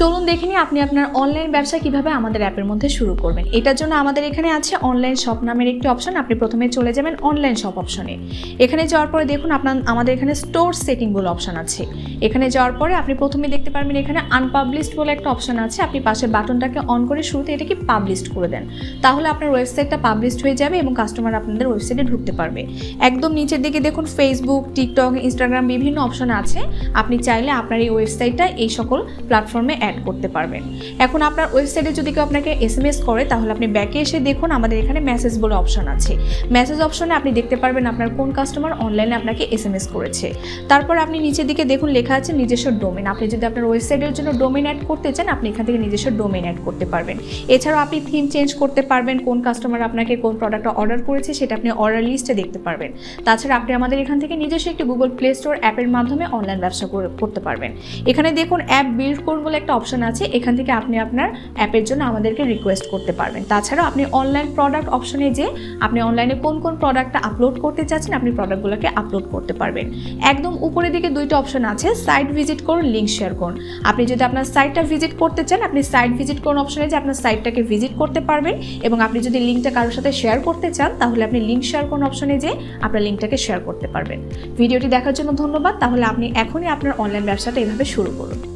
চলুন দেখে নিই আপনি আপনার অনলাইন ব্যবসা কীভাবে আমাদের অ্যাপের মধ্যে শুরু করবেন। এটার জন্য আমাদের এখানে আছে অনলাইন শপ নামের একটি অপশন আপনি প্রথমে চলে যাবেন অনলাইন শপ অপশনে এখানে যাওয়ার পরে দেখুন আপনার, আমাদের এখানে স্টোর সেটিং বলে অপশন আছে। এখানে যাওয়ার পরে আপনি প্রথমে দেখতে পারবেন এখানে আনপাবলিশড বলে একটা অপশন আছে। আপনি পাশের বাটনটাকে অন করে শুরুতে এটাকে পাবলিশড করে দেন। তাহলে আপনার ওয়েবসাইটটা পাবলিশড হয়ে যাবে এবং কাস্টমার আপনাদের ওয়েবসাইটে ঢুকতে পারবে। একদম নিচের দিকে দেখুন ফেসবুক টিকটক ইনস্টাগ্রাম বিভিন্ন অপশন আছে। আপনি চাইলে আপনার এই ওয়েবসাইটটা এই সকল প্ল্যাটফর্মে অ্যাড করতে পারবেন। এখন আপনার ওয়েবসাইটে যদি কেউ আপনাকে এস এম এস করে, তাহলে আপনি ব্যাকে এসে দেখুন আমাদের এখানে মেসেজ বলে অপশন আছে। মেসেজ অপশনে আপনি দেখতে পারবেন আপনার কোন কাস্টমার অনলাইনে আপনাকে এস এম এস করেছে। তারপর আপনি নিচের দিকে দেখুন লেখা আছে নিজস্ব ডোমেন আপনি যদি আপনার ওয়েবসাইটের জন্য ডোমেন অ্যাড করতে চান, আপনি এখান থেকে নিজস্ব ডোমেন অ্যাড করতে পারবেন। এছাড়াও আপনি থিম চেঞ্জ করতে পারবেন, কোন কাস্টমার আপনাকে কোন প্রোডাক্টটা অর্ডার করেছে, সেটা আপনি অর্ডার লিস্টে দেখতে পারবেন। তাছাড়া আপনি আমাদের এখান থেকে নিজস্ব একটি গুগল প্লে স্টোর অ্যাপের মাধ্যমে অনলাইন ব্যবসা করে- করতে পারবেন। এখানে দেখুন অ্যাপ বিল্ড করুন বলে একটা অপশন আছে, এখান থেকে আপনি আপনার অ্যাপের জন্য আমাদেরকে রিকোয়েস্ট করতে পারবেন। তাছাড়াও আপনি অনলাইন প্রোডাক্ট অপশনে যে আপনি অনলাইনে কোন কোন প্রোডাক্টটা আপলোড করতে চাচ্ছেন, আপনি প্রোডাক্টগুলোকে আপলোড করতে পারবেন। একদম উপরের দিকে দুইটা অপশন আছে সাইট ভিজিট করুন লিঙ্ক শেয়ার করুন। আপনি যদি আপনার সাইটটা ভিজিট করতে চান, আপনি সাইট ভিজিট করুন অপশনে যে আপনার সাইটটাকে ভিজিট করতে পারবেন এবং আপনি যদি লিঙ্কটা কারোর সাথে শেয়ার করতে চান, তাহলে আপনি লিঙ্ক শেয়ার করুন অপশনে যে আপনার লিঙ্কটাকে শেয়ার করতে পারবেন। ভিডিওটি দেখার জন্য ধন্যবাদ, তাহলে আপনি এখনই আপনার অনলাইন ব্যবসাটা এভাবে শুরু করুন।